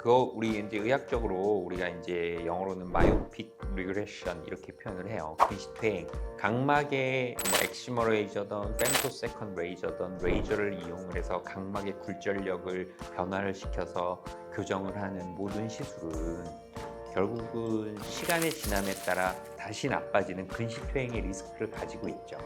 그거 우리 이제 의학적으로 우리가 이제 영어로는 마이오픽 리그레션 이렇게 표현을 해요. 근시퇴행. 각막에 뭐 엑시머 레이저든 femto 세컨 레이저든 레이저를 이용을 해서 각막의 굴절력을 변화를 시켜서 교정을 하는 모든 시술은 결국은 시간의 지남에 따라 다시 나빠지는 근시퇴행의 리스크를 가지고 있죠.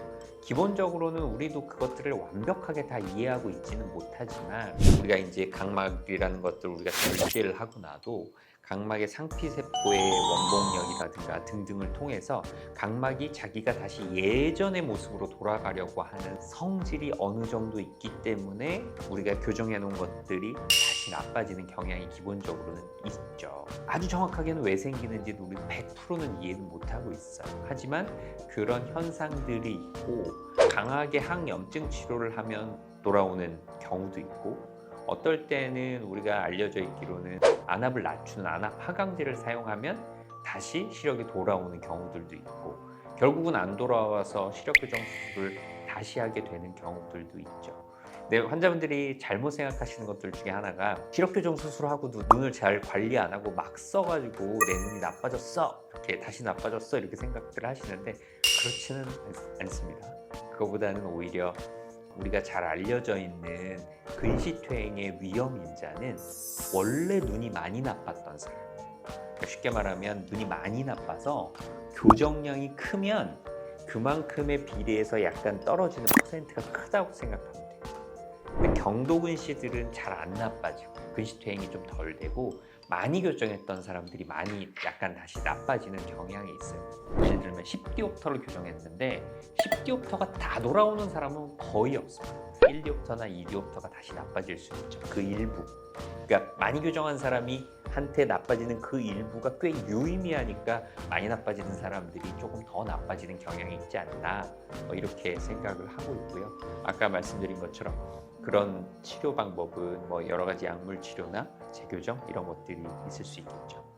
기본적으로는 우리도 그것들을 완벽하게 다 이해하고 있지는 못하지만 우리가 이제 각막이라는 것들 우리가 절제를 하고 나도 각막의 상피세포의 원복력이라든가 등등을 통해서 각막이 자기가 다시 예전의 모습으로 돌아가려고 하는 성질이 어느 정도 있기 때문에 우리가 교정해 놓은 것들이 다시 나빠지는 경향이 기본적으로는 있죠. 아주 정확하게는 왜 생기는지도 우리 100%는 이해는 못하고 있어요. 하지만 그런 현상들이 있고 강하게 항염증 치료를 하면 돌아오는 경우도 있고 어떨 때는 우리가 알려져 있기로는 안압을 낮추는 안압 하강제를 사용하면 다시 시력이 돌아오는 경우들도 있고 결국은 안 돌아와서 시력 교정 수술을 다시 하게 되는 경우들도 있죠. 네, 환자분들이 잘못 생각하시는 것들 중에 하나가 시력 교정 수술하고도 눈을 잘 관리 안 하고 막 써가지고 내 눈이 나빠졌어 이렇게 다시 나빠졌어 이렇게 생각들 하시는데 그렇지는 않- 않습니다. 그거보다는 오히려 우리가 잘 알려져 있는 근시퇴행의 위험 인자는 원래 눈이 많이 나빴던 사람. 그러니까 쉽게 말하면 눈이 많이 나빠서 교정량이 크면 그만큼의 비례해서 약간 떨어지는 퍼센트가 크다고 생각하면 돼요. 근데 경도근시들은 잘 안 나빠지고 근시퇴 행이 좀 덜 되고 많이 교정했던 사람들이 많이 약간 다시 나빠지는 경향이 있어요. 예를 들면 10디옵터를 교정했는데 10디옵터가 다 돌아오는 사람은 거의 없습니다. 1디옵터나 2디옵터가 다시 나빠질 수 있죠. 그 일부. 그러니까 많이 교정한 사람이 한테 나빠지는 그 일부가 꽤 유의미하니까 많이 나빠지는 사람들이 조금 더 나빠지는 경향이 있지 않나 뭐 이렇게 생각을 하고 있고요. 아까 말씀드린 것처럼 그런 치료 방법은 뭐 여러 가지 약물 치료나 재교정 이런 것들이 있을 수 있겠죠.